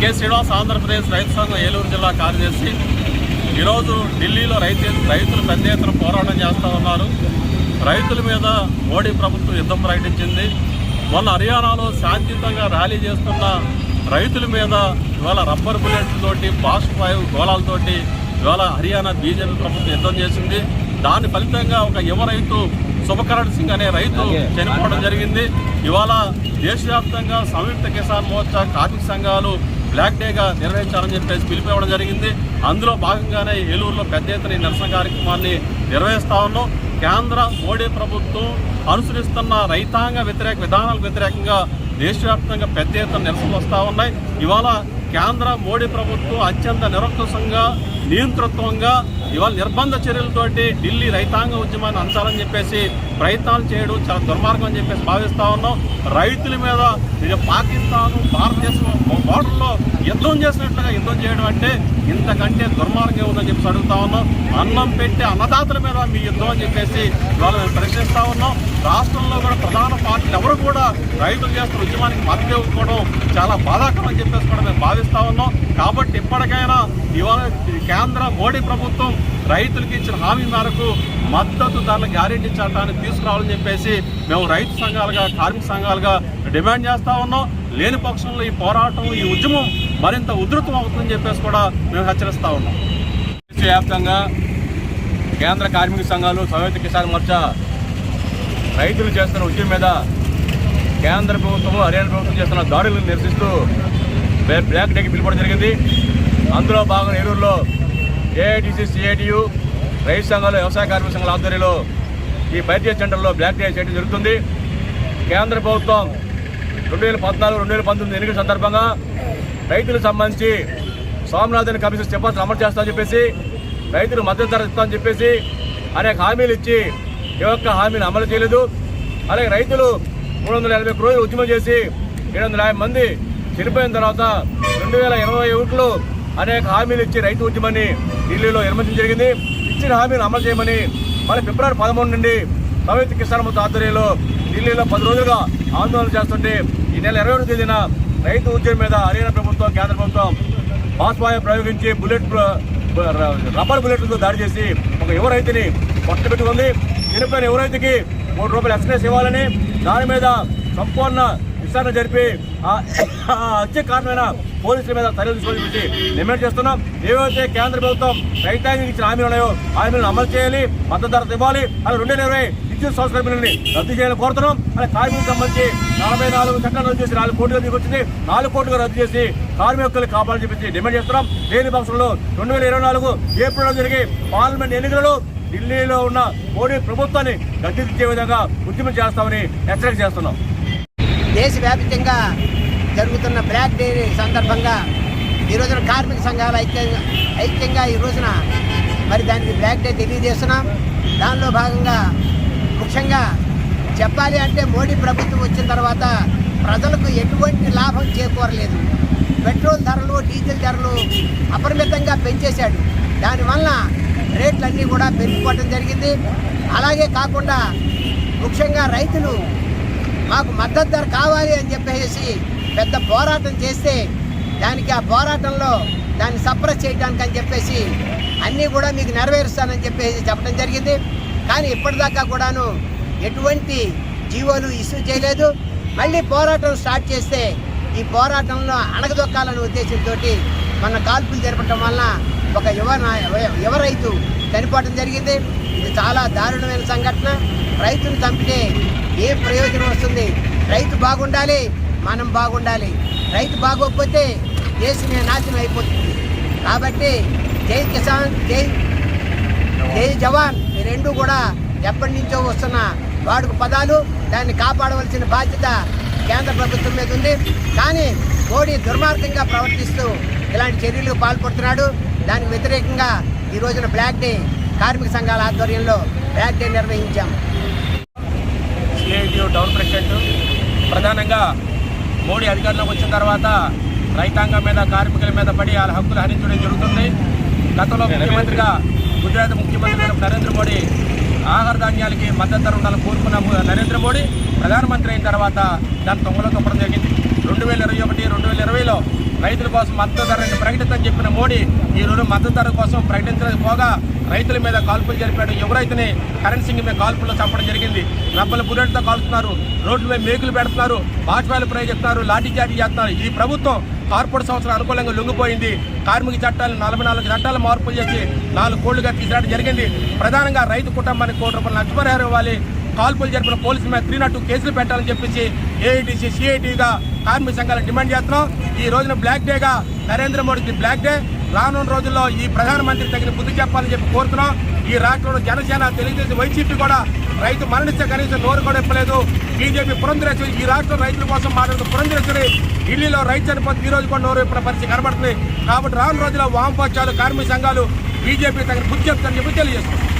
K. Srinivas Andhra Pradesh రైతు సంఘం ఏలూరు జిల్లా కార్యదర్శి. ఈరోజు ఢిల్లీలో రైతు రైతులు పెద్ద ఎత్తున పోరాటం చేస్తూ ఉన్నారు. రైతుల మీద మోడీ ప్రభుత్వం యుద్ధం ప్రకటించింది. మొన్న హర్యానాలో శాంతియుతంగా ర్యాలీ చేస్తున్న రైతుల మీద ఇవాళ రబ్బర్ బుల్లెట్లతోటి బాష్ప్ వాయువు గోళాలతోటి ఇవాళ హర్యానా బీజేపీ ప్రభుత్వం యుద్ధం చేసింది. దాని ఫలితంగా ఒక యువ రైతు శుభకరణ్ సింగ్ అనే రైతు చనిపోవడం జరిగింది. ఇవాళ దేశవ్యాప్తంగా సంయుక్త కిసాన్ మోర్చా కార్మిక సంఘాలు బ్లాక్ డేగా నిర్వహించాలని చెప్పేసి పిలిపివ్వడం జరిగింది. అందులో భాగంగానే ఏలూరులో పెద్ద ఎత్తున ఈ నిరసన కార్యక్రమాన్ని నిర్వహిస్తా ఉన్నాం. కేంద్ర మోడీ ప్రభుత్వం అనుసరిస్తున్న రైతాంగ వ్యతిరేక విధానాలకు వ్యతిరేకంగా దేశవ్యాప్తంగా పెద్ద ఎత్తున నిరసనలు వస్తూ ఉన్నాయి. ఇవాళ కేంద్ర మోడీ ప్రభుత్వం అత్యంత నిరంకుశంగా నియంతృత్వంగా ఇవాళ నిర్బంధ చర్యలతోటి ఢిల్లీ రైతాంగ ఉద్యమాన్ని అంచాలని చెప్పేసి ప్రయత్నాలు చేయడం చాలా దుర్మార్గం అని చెప్పేసి భావిస్తూ ఉన్నాం. రైతుల మీద ఇది పాకిస్తాన్ భారతదేశం బోర్డర్లో యుద్ధం చేసినట్లుగా యుద్ధం చేయడం అంటే ఇంతకంటే దుర్మార్గం ఉందని చెప్పేసి అడుగుతా ఉన్నాం. అన్నం పెట్టే అన్నదాతల మీద మీ యుద్ధం అని చెప్పేసి ఇవాళ మేము ప్రశ్నిస్తూ ఉన్నాం. రాష్ట్రంలో కూడా ప్రధాన పార్టీలు ఎవరు కూడా రైతులు చేస్తున్న ఉద్యమానికి మద్దతు ఇవ్వకపోవడం చాలా బాధాకరం అని చెప్పేసి కూడా మేము భావిస్తూ ఉన్నాం. కాబట్టి ఇప్పటికైనా ఇవాళ కేంద్ర మోడీ ప్రభుత్వం రైతులకు ఇచ్చిన హామీ మేరకు మద్దతు ధరల గ్యారెంటీ చట్టాన్ని తీసుకురావాలని చెప్పేసి మేము రైతు సంఘాలుగా కార్మిక సంఘాలుగా డిమాండ్ చేస్తూ ఉన్నాం. లేని పక్షంలో ఈ పోరాటం ఈ ఉద్యమం మరింత ఉధృతం అవుతుందని చెప్పేసి కూడా మేము హెచ్చరిస్తూ ఉన్నాం. దేశవ్యాప్తంగా కేంద్ర కార్మిక సంఘాలు సంయుక్త కిసాన్ మోర్చా రైతులు చేస్తున్న ఉద్యమం మీద కేంద్ర ప్రభుత్వం హర్యానా ప్రభుత్వం చేస్తున్న దాడులను నిరసిస్తూ బ్లాక్ డేకి పిలుపడం జరిగింది. అందులో భాగంగా ఏలూరులో ఏఐటీసీ సిఐటియు రైతు సంఘాలు వ్యవసాయ కార్మిక సంఘాల ఆధ్వర్యంలో ఈ బైద్య సెంటర్లో బ్లాక్ డే చేయడం జరుగుతుంది. కేంద్ర ప్రభుత్వం రెండు వేల పద్నాలుగు రెండు వేల పంతొమ్మిది ఎన్నికల సందర్భంగా రైతులకు సంబంధించి స్వామినాథన్ కమిషన్ సిఫార్సులు అమలు చేస్తామని చెప్పేసి రైతులు మద్దతు ధర ఇస్తామని చెప్పేసి అనేక హామీలు ఇచ్చి ఏ ఒక్క హామీని అమలు చేయలేదు. అలాగే రైతులు మూడు వందల ఎనభై రోజులు ఉద్యమం చేసి ఏడు వందల యాభై మంది చనిపోయిన తర్వాత రెండు వేల ఇరవై ఒకటిలో అనేక హామీలు ఇచ్చి రైతు ఉద్యమాన్ని ఢిల్లీలో నిర్మించడం జరిగింది. ఇచ్చిన హామీలు అమలు చేయమని మరి ఫిబ్రవరి పదమూడు నుండి సంయుక్త కిసాన్ మొత్తం ఆధ్వర్యంలో ఢిల్లీలో పది రోజులుగా ఆందోళన చేస్తుంటే ఈ నెల ఇరవై ఒకటి తేదీన రైతు ఉద్యమం మీద హర్యానా ప్రభుత్వం కేంద్ర ప్రభుత్వం బాష్పాయ ప్రయోగించి బుల్లెట్ రబ్బర్ బుల్లెట్లతో దాడి చేసి ఒక యువ రైతుని పట్టుబెట్టుకుంది. చనిపోయిన యువ రైతుకి మూడు రూపాయలు ఎక్స్ప్రెస్ ఇవ్వాలని దాని మీద సంపూర్ణ విచారణ జరిపి ఆ హత్య కారణమైన పోలీసుల మీద చర్యలు తీసుకోవాలని డిమాండ్ చేస్తున్నాం. ఏవైతే కేంద్ర ప్రభుత్వం రైతాంగం ఇచ్చిన హామీలు ఉన్నాయో హామీలను అమలు చేయాలి మద్దతు ధర ఇవ్వాలి అలా రెండు వేల ఇరవై విద్యుత్ సంస్కరణ బిల్లుని రద్దు చేయాలని కోరుతున్నాం. అలాగే కార్మికులకు సంబంధించి నలభై నాలుగు చట్టాలు రద్దు చేసి నాలుగు కోట్లుగా తీసుకొచ్చింది నాలుగు కోట్లుగా రద్దు చేసి కార్మికులు కాపాలని చెప్పి డిమాండ్ చేస్తున్నాం. లేని పక్షంలో రెండు వేల ఇరవై నాలుగు ఏప్రిల్లో జరిగే పార్లమెంట్ ఎన్నికలలో ఢిల్లీలో ఉన్న మోడీ ప్రభుత్వాన్ని గద్దెదించే విధంగా ఉద్యమం చేస్తామని హెచ్చరిక చేస్తున్నాం. దేశవ్యాప్తంగా జరుగుతున్న బ్లాక్ డే సందర్భంగా ఈ రోజున కార్మిక సంఘాలు ఐక్యంగా ఐక్యంగా ఈ రోజున మరి దానికి బ్లాక్ డే తెలియజేస్తున్నాం. దానిలో భాగంగా ముఖ్యంగా చెప్పాలి అంటే మోడీ ప్రభుత్వం వచ్చిన తర్వాత ప్రజలకు ఎటువంటి లాభం చేకూరలేదు. పెట్రోల్ ధరలు డీజిల్ ధరలు అపరిమితంగా పెంచేశాడు. దానివల్ల రేట్లన్నీ కూడా పెరిగిపోవడం జరిగింది. అలాగే కాకుండా ముఖ్యంగా రైతులు మాకు మద్దతు ధర కావాలి అని చెప్పేసి పెద్ద పోరాటం చేస్తే దానికి ఆ పోరాటంలో దాన్ని సప్రెస్ చేయడానికి అని చెప్పేసి అన్నీ కూడా మీకు నెరవేరుస్తానని చెప్పేసి చెప్పడం జరిగింది. కానీ ఇప్పటిదాకా కూడాను ఎటువంటి జీవోలు ఇష్యూ చేయలేదు. మళ్ళీ పోరాటం స్టార్ట్ చేస్తే ఈ పోరాటంలో అణగదొక్కాలనే ఉద్దేశంతో మన కాల్పులు జరపడం వలన ఒక యువ నాయ- యువ రైతు చనిపోవడం జరిగింది. ఇది చాలా దారుణమైన సంఘటన. రైతును చంపితే ఏ ప్రయోజనం వస్తుంది? రైతు బాగుండాలి మనం బాగుండాలి. రైతు బాగోకపోతే దేశమే నాశనం అయిపోతుంది. కాబట్టి జై కిసాన్ జై జై జవాన్. ఈ రెండు కూడా ఎప్పటి నుంచో వస్తున్న వాడుక పదాలు. దాన్ని కాపాడవలసిన బాధ్యత కేంద్ర ప్రభుత్వం మీద ఉంది. కానీ మోడీ దుర్మార్గంగా ప్రవర్తిస్తూ ఇలాంటి చర్యలకు పాల్పడుతున్నాడు. దానికి వ్యతిరేకంగా ఈ రోజున బ్లాక్ డే కార్మిక సంఘాల ఆధ్వర్యంలో బ్లాక్ డే నిర్వహించాం. సిఐటియు టౌన్ ప్రెసిడెంట్ ప్రధానంగా మోడీ అధికారంలోకి వచ్చిన తర్వాత రైతాంగం మీద కార్మికుల మీద పడి వాళ్ళ హక్కులు హరించడం జరుగుతుంది. గతంలో ముఖ్యమంత్రిగా గుజరాత్ ముఖ్యమంత్రి నరేంద్ర మోడీ ఆహార ధాన్యాలకి మద్దతు ధర ఉండాలని కోరుకున్న నరేంద్ర మోడీ ప్రధానమంత్రి అయిన తర్వాత దాన్ని తొంగలో తొప్పడం జరిగింది. రెండు వేల ఇరవై ఒకటి రెండు వేల ఇరవైలో రైతుల కోసం మద్దతు ధరని ప్రకటించని చెప్పిన మోడీ ఈ రోజు మద్దతు ధర కోసం ప్రకటించకపోగా రైతుల మీద కాల్పులు జరిపాడు. యువరైతుని కరణ్ సింగ్ మీద కాల్పుల్లో చంపడం జరిగింది. రబ్బల బుల్లెట్తో కాల్చుతున్నారు. రోడ్లపై మేకులు పెడుతున్నారు. బాష్పాలు ప్రయోగిస్తున్నారు. లాఠీ చార్జీ చేస్తున్నారు. ఈ ప్రభుత్వం కార్పొరేట్ సంవత్సరం అనుకూలంగా లొంగిపోయింది. కార్మిక చట్టాలు నలభై నాలుగు చట్టాలు మార్పులు చేసి నాలుగు కోళ్ళుగా తీసుకురావడం జరిగింది. ప్రధానంగా రైతు కుటుంబానికి కోటి రూపాయలు నష్టపరిహారం ఇవ్వాలి. కాల్పులు జరిపిన పోలీసుల మీద త్రీ నాట్ కేసులు పెట్టాలని చెప్పేసి ఏఐటీసీ సిఐటీగా కార్మిక సంఘాలు డిమాండ్ చేస్తున్నాం. ఈ రోజున బ్లాక్ డేగా నరేంద్ర మోడీకి బ్లాక్ డే. రానున్న రోజుల్లో ఈ ప్రధానమంత్రి తగిన బుద్ధి చెప్పాలని చెప్పి కోరుతున్నాం. ఈ రాష్ట్రంలో జనసేన తెలుగుదేశం వైసీపీ కూడా రైతు మరణిస్తే కనీసం నోరు కూడా ఇప్పలేదు బీజేపీ పురంధరేశ్వరి ఈ రాష్ట్రం రైతుల కోసం మాట్లాడుతూ పురంధరేశ్వరి ఢిల్లీలో రైతు చనిపోతే ఈ రోజు కూడా నోరు ఇప్పిన పరిస్థితి కనబడుతుంది. కాబట్టి రాను రోజుల్లో వామపక్షాలు కార్మిక సంఘాలు బీజేపీ తగిన బుద్ధి చెప్తారని చెప్పి తెలియజేస్తున్నారు